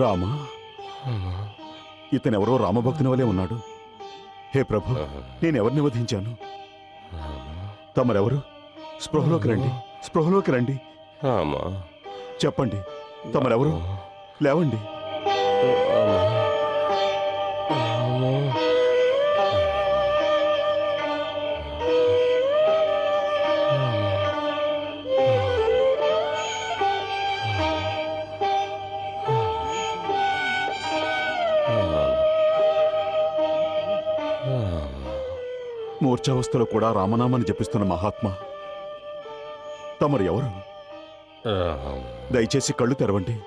రామా? ఇతనెవరో రామభక్తుని వలె ఉన్నాడు. హే ప్రభు నేనెవరిని వధించాను? తమరెవరు? స్పృహలోకి రండి స్పృహలోకి రండి. చెప్పండి తమరెవరు? లేవండి. మూర్ఛావస్థలో కూడా రామనామాన్ని జపిస్తున్న మహాత్మా. తమరు ఎవరు? దయచేసి కళ్ళు తెరవండి.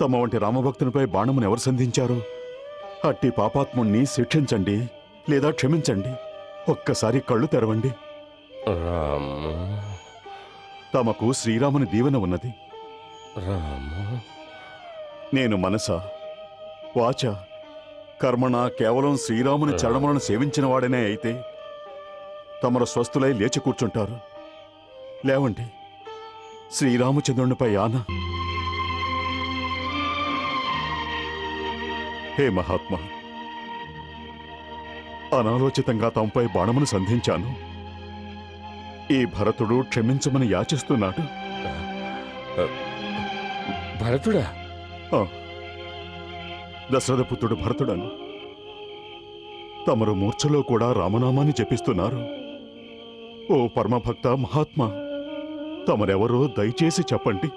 తమ వంటి రామభక్తునిపై బాణమును ఎవరు సంధించారో? అట్టి పాపాత్ముణ్ణి శిక్షించండి లేదా క్షమించండి. ఒక్కసారి కళ్ళు తెరవండి. తమకు శ్రీరాముని దీవెన ఉన్నది. రామ. నేను మనస వాచ కర్మణ కేవలం శ్రీరాముని చరణములను సేవించిన వాడనే అయితే తమరు స్వస్థులై లేచి కూర్చుంటారు. లేవండి శ్రీరామచంద్రునిపై ఆన. హే మహాత్మా అనాలోచితంగా తమపై బాణమును సంధించాను. ఈ భరతుడు క్షమించమని యాచిస్తున్నాడు. భరతుడా? దశరథపుత్రుడు భరతుడను. తమరు మూర్ఛలో కూడా రామనామాన్ని జపిస్తున్నారు. ఓ పరమభక్త మహాత్మా తమరెవరో దయచేసి చెప్పండి.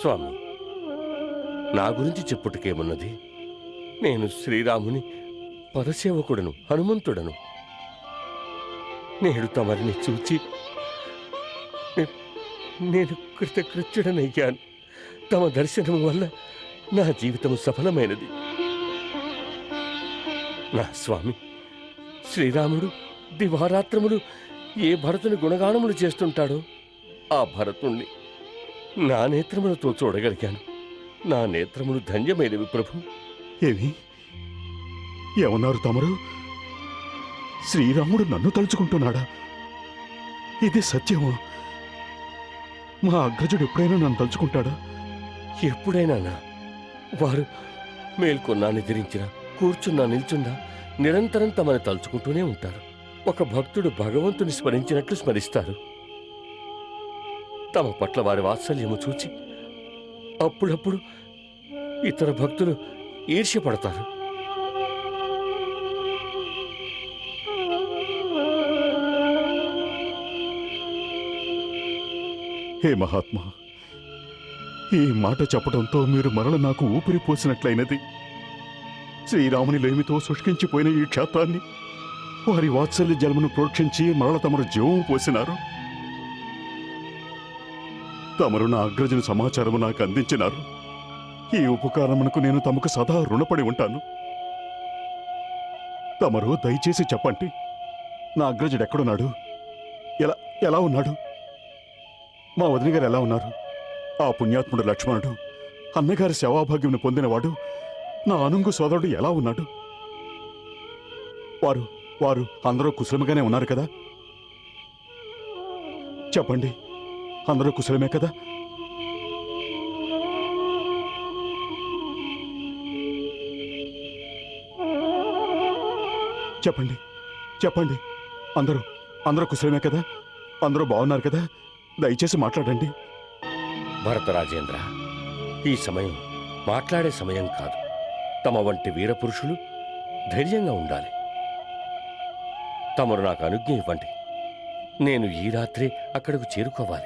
స్వామి నా గురించి చెప్పుటకేమున్నది? నేను శ్రీరాముని పరసేవకుడను హనుమంతుడను. నేడు తమరిని చూచి నేను కృతకృత్యుడనయ్యాను. తమ దర్శనం వల్ల నా జీవితం సఫలమైనది. నా స్వామి శ్రీరాముడు దివారాత్రములు ఏ భరతుని గుణగానములు చేస్తుంటాడో ఆ భరతుణ్ణి నా నేత్రములతో చూడగలిగాను. నా నేత్రములు ధన్యమైనవి ప్రభు. ఏమి? ఏమన్నారు తమరు? శ్రీరాముడు నన్ను తలుచుకుంటున్నాడా? ఇది సత్యమా? మా అగ్రజుడు ఎప్పుడైనా నన్ను తలుచుకుంటాడా? ఎప్పుడైనానా? వారు మేల్కొన్నా నిద్రించినా కూర్చున్నా నిల్చున్నా నిరంతరం తమని తలుచుకుంటూనే ఉంటారు. ఒక భక్తుడు భగవంతుని స్మరించినట్లు స్మరిస్తారు. తమ పట్ల వారి వాత్సల్యము చూచి అప్పుడప్పుడు ఇతర భక్తులు ఈర్ష్యపడతారు. హే మహాత్మా ఈ మాట చెప్పడంతో మీరు మరల నాకు ఊపిరి పోసినట్లయినది. శ్రీరాముని లేమితో శుష్కించిపోయిన ఈ క్షేత్రాన్ని వారి వాత్సల్య జన్మను ప్రోక్షించి మరల తమరు జీవం పోసినారు. తమరు నా అగ్రజుని సమాచారము నాకు అందించినారు. ఈ ఉపకారమునకు నేను తమకు సదా రుణపడి ఉంటాను. తమరు దయచేసి చెప్పండి నా అగ్రజుడు ఎక్కడున్నాడు ఎలా ఎలా ఉన్నాడు? మా వదిన గారు ఎలా ఉన్నారు? ఆ పుణ్యాత్ముడు లక్ష్మణుడు అన్నగారి సేవాభాగ్యం పొందినవాడు నా అనుంగు సోదరుడు ఎలా ఉన్నాడు? వారు వారు అందరూ కుశలముగానే ఉన్నారు కదా? చెప్పండి అందరూ కుశలమే కదా? చెప్పండి చెప్పండి అందరూ అందరూ కుశలమే కదా? అందరూ బాగున్నారు కదా? దయచేసి మాట్లాడండి. భరతరాజేంద్ర ఈ సమయం మాట్లాడే సమయం కాదు. తమ వంటి వీరపురుషులు ధైర్యంగా ఉండాలి. తమరు నాకు అనుజ్ఞ ఇవ్వండి. నేను ఈ రాత్రి అక్కడకు చేరుకోవాలి.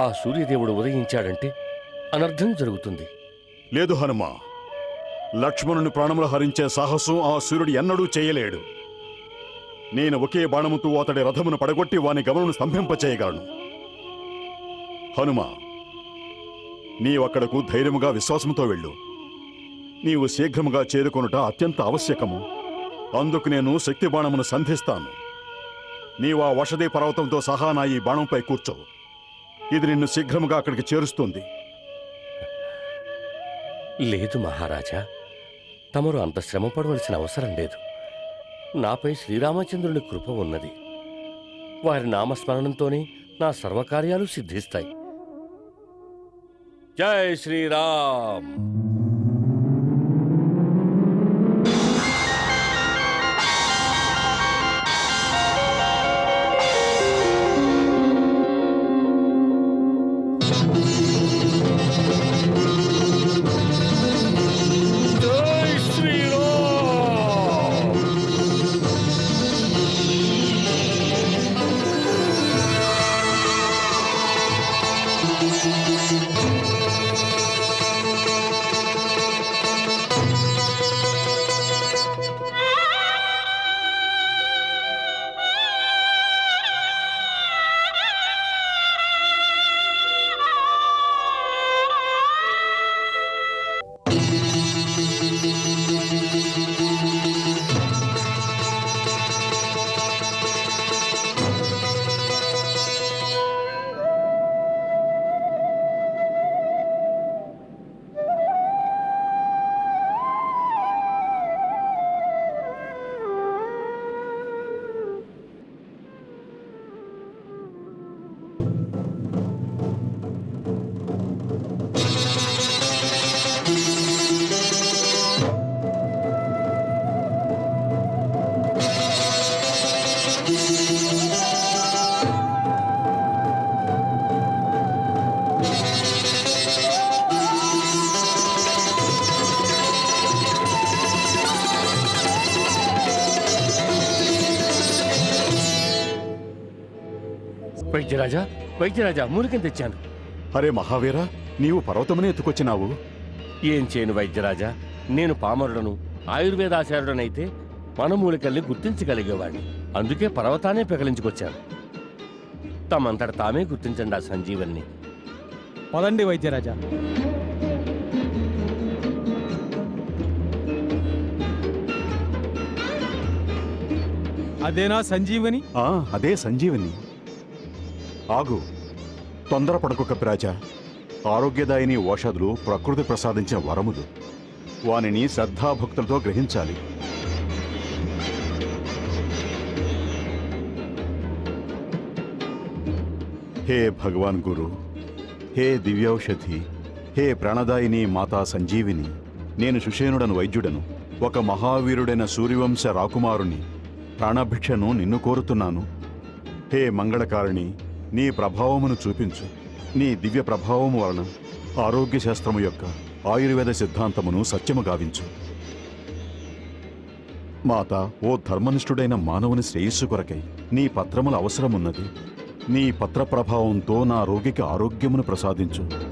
ఆ సూర్యదేవుడు ఉదయించాడంటే అనర్థం జరుగుతుంది. లేదు హనుమా. లక్ష్మణుని ప్రాణములు హరించే సాహసం ఆ సూర్యుడు ఎన్నడూ చేయలేడు. నేను ఒకే బాణముతో అతడి రథమును పడగొట్టి వాని గమనను స్తంభింపచేయగలను. హనుమా నీవక్కడకు ధైర్యముగా విశ్వాసముతో వెళ్ళు. నీవు శీఘ్రముగా చేరుకొనుట అత్యంత ఆవశ్యకము. అందుకు నేను శక్తి బాణమును సంధిస్తాను. నీవు ఆ వషదే పర్వతంతో సహా నా ఈ బాణంపై కూర్చో. ఇది నిన్ను శీఘ్రముగా అక్కడికి చేరుస్తుంది. లేదు మహారాజా తమరు అంత శ్రమ పడవలసిన అవసరం లేదు. నాపై శ్రీరామచంద్రుని కృప ఉన్నది. వారి నామస్మరణంతోనే నా సర్వకార్యాలు సిద్ధిస్తాయి. जय श्री राम। వైద్యరాజా? వైద్యరాజా మూలికం తెచ్చాను. అరే మహావీర నీవు పర్వతమునే ఎత్తుకొచ్చినావు. ఏం చేయను వైద్యరాజా? నేను పామరుడను ఆయుర్వేదాచార్యుడనైతే మన మూలికల్ని గుర్తించగలిగేవాడిని అందుకే పర్వతానే పెకలించుకొచ్చాను. తమంతట తామే గుర్తించండి ఆ సంజీవన్ని. పదండి వైద్యరాజా. అదేనా సంజీవని? ఆ అదే సంజీవని. ఆగు. తొందరపడకు కపిరాజా ఆరోగ్యదాయిని ఓషధులు ప్రకృతి ప్రసాదించిన వరములు. వానిని శ్రద్ధాభక్తులతో గ్రహించాలి. హే భగవాన్ గురు. హే దివ్యౌషధి. హే ప్రాణదాయిని మాతా సంజీవిని. నేను సుషేనుడను వైద్యుడను. ఒక మహావీరుడైన సూర్యవంశ రాకుమారుని. ప్రాణభిక్షను నిన్ను కోరుతున్నాను. హే మంగళకారిణి. నీ ప్రభావమును చూపించు. నీ దివ్య ప్రభావము వలన ఆరోగ్య శాస్త్రము యొక్క ఆయుర్వేద సిద్ధాంతమును సత్యము గావించు. మాత ఓ ధర్మనిష్ఠుడైన మానవుని శ్రేయస్సు కొరకై నీ పత్రముల అవసరమున్నది. నీ పత్ర ప్రభావంతో నా రోగికి ఆరోగ్యమును ప్రసాదించు.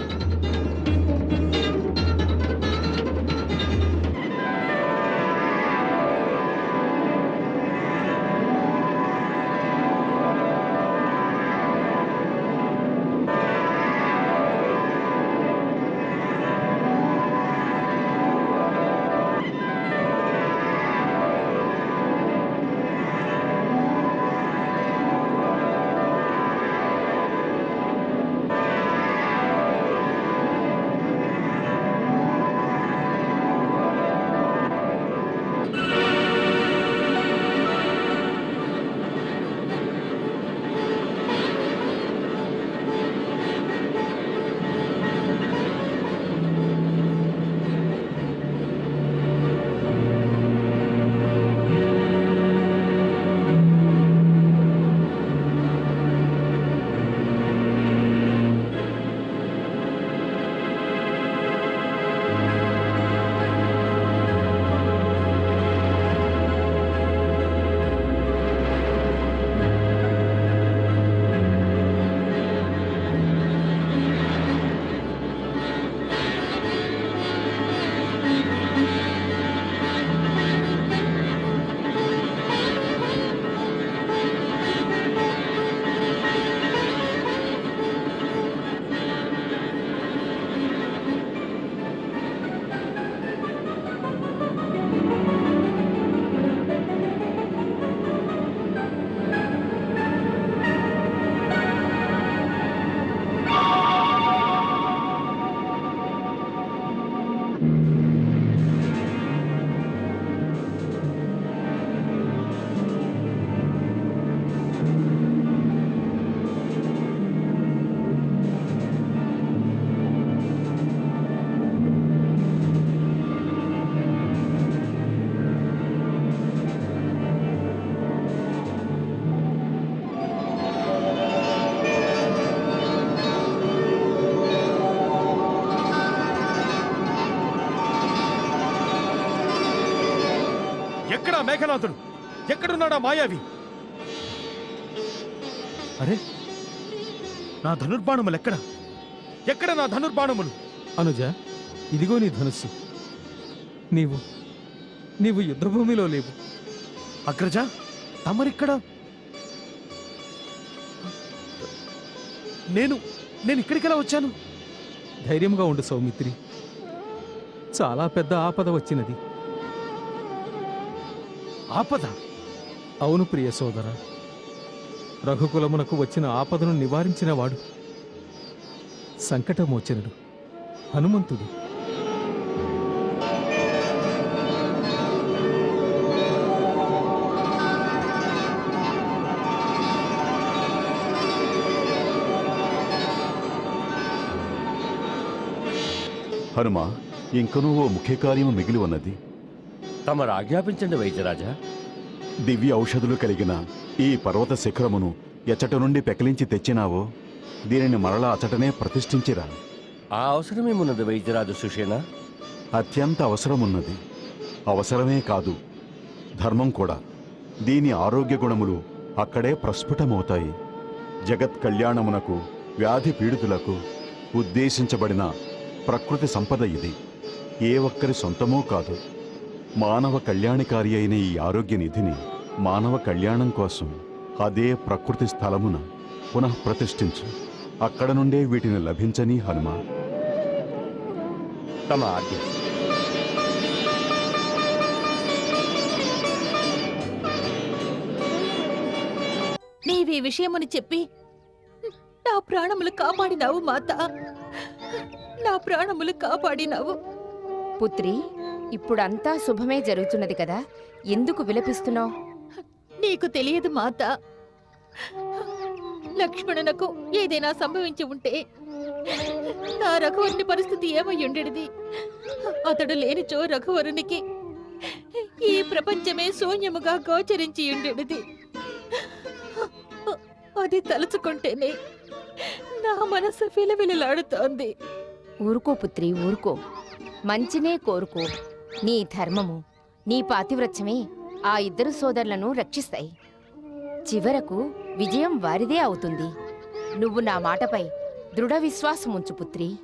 మేఘనాథుడు. ఎక్కడున్నాడా మాయావి? అరే నా ధనుర్బాణములు ఎక్కడ? ఎక్కడ నా ధనుర్బాణములు? అనుజ ఇదిగో నీ ధనుస్సు. నీవు నీవు యుద్ధభూమిలో లేవు. అగ్రజ తమరిక్కడ? నేను నేను ఇక్కడికెలా వచ్చాను? ధైర్యంగా ఉండు సౌమిత్రి. చాలా పెద్ద ఆపద వచ్చినది. ఆపద. అవును ప్రియ సోదర. రఘుకులమునకు వచ్చిన ఆపదను నివారించినవాడు సంకటమోచనుడు హనుమంతుడు. హనుమ ఇంకనూ ఓ ముఖ్య కార్యము మిగిలి ఉన్నది. తమరు ఆజ్ఞాపించండి వైద్యరాజా. దివ్య ఔషధులు కలిగిన ఈ పర్వత శిఖరమును ఎచ్చట నుండి పెకిలించి తెచ్చినావో దీనిని మరలా అచటనే ప్రతిష్ఠించిరా. ఆ అవసరమేమున్నది వైద్యరాజు సుషేణ అత్యంత అవసరమున్నది. అవసరమే కాదు ధర్మం కూడా. దీని ఆరోగ్య గుణములు అక్కడే ప్రస్ఫుటమవుతాయి. జగత్ కళ్యాణమునకు వ్యాధి పీడితులకు ఉద్దేశించబడిన ప్రకృతి సంపద ఇది. ఏ ఒక్కరి సొంతమూ కాదు. మానవ కళ్యాణకారి అయిన ఈ ఆరోగ్య నిధిని మానవ కళ్యాణం కోసం అదే ప్రకృతి స్థలమున పునః ప్రతిష్ఠించు. అక్కడ నుండే వీటిని లభించని హనుమా తమ ఆజ్ఞ. నీవీ విషయమని చెప్పి నా ప్రాణములు కాపాడినావు మాత. నా ప్రాణములు కాపాడినావు. పుత్రి ఇప్పుడంతా శుభమే జరుగుతున్నది కదా. ఎందుకు విలపిస్తున్నావు? నీకు తెలియదు మాత. లక్ష్మణునకు ఏదైనా సంభవించి ఉంటే నా రఘువరుని పరిస్థితి ఏమై ఉండేది? అతడు లేనిచో రఘువరునికి ఈ ప్రపంచమే శూన్యముగా గోచరించి ఉండేది. అది తలుచుకుంటేనే నా మనసు విలవిలలాడుతోంది. ఊరుకో పుత్రి ఊరుకో. మంచినే కోరుకో. నీ ధర్మము నీ పాతివ్రత్యమే ఆ ఇద్దరు సోదరులను రక్షిస్తాయి. చివరకు విజయం వారిదే అవుతుంది. నువ్వు నా మాటపై దృఢ విశ్వాసముంచు పుత్రి.